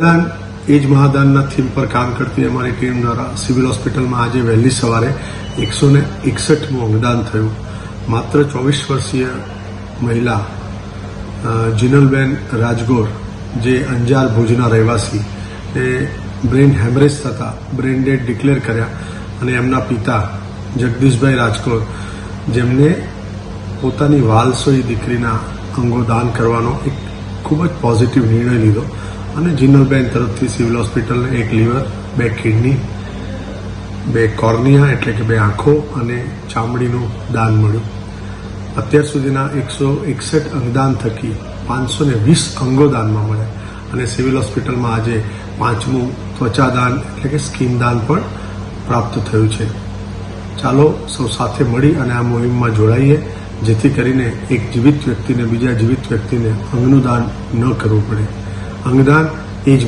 એ જ મહાદાનના થીમ પર કામ કરતી અમારી ટીમ દ્વારા સિવિલ હોસ્પિટલમાં આજે વહેલી સવારે એકસો ને એકસઠમું અંગદાન થયું. માત્ર ચોવીસ વર્ષીય મહિલા જીનલબેન રાજગોર, જે અંજાર ભુજના રહેવાસી, એ બ્રેન હેમરેજ થતા બ્રેઇન ડેડ ડિક્લેર કર્યા અને એમના પિતા જગદીશભાઈ રાજકોર જેમને પોતાની વાલસોઈ દીકરીના અંગો દાન કરવાનો એક ખૂબ જ પોઝિટિવ નિર્ણય લીધો. અને જીનલબેન તરફથી સિવિલ હોસ્પિટલને એક લીવર, બે કિડની, બે કોર્નિયા એટલે કે બે આંખો અને ચામડીનું દાન મળ્યું. અત્યાર સુધીના એકસો એકસઠ અંગદાન થકી પાંચસો ને વીસ અંગો દાનમાં મળ્યા અને સિવિલ હોસ્પિટલમાં આજે પાંચમું ત્વચા દાન એટલે કે સ્કિન દાન પણ પ્રાપ્ત થયું છે. ચાલો સૌ સાથે મળી અને આ મુહિમમાં જોડાઈએ, જેથી કરીને એક જીવિત વ્યક્તિને બીજા જીવિત વ્યક્તિને અંગનું દાન ન કરવું પડે. અંગદાન એ જ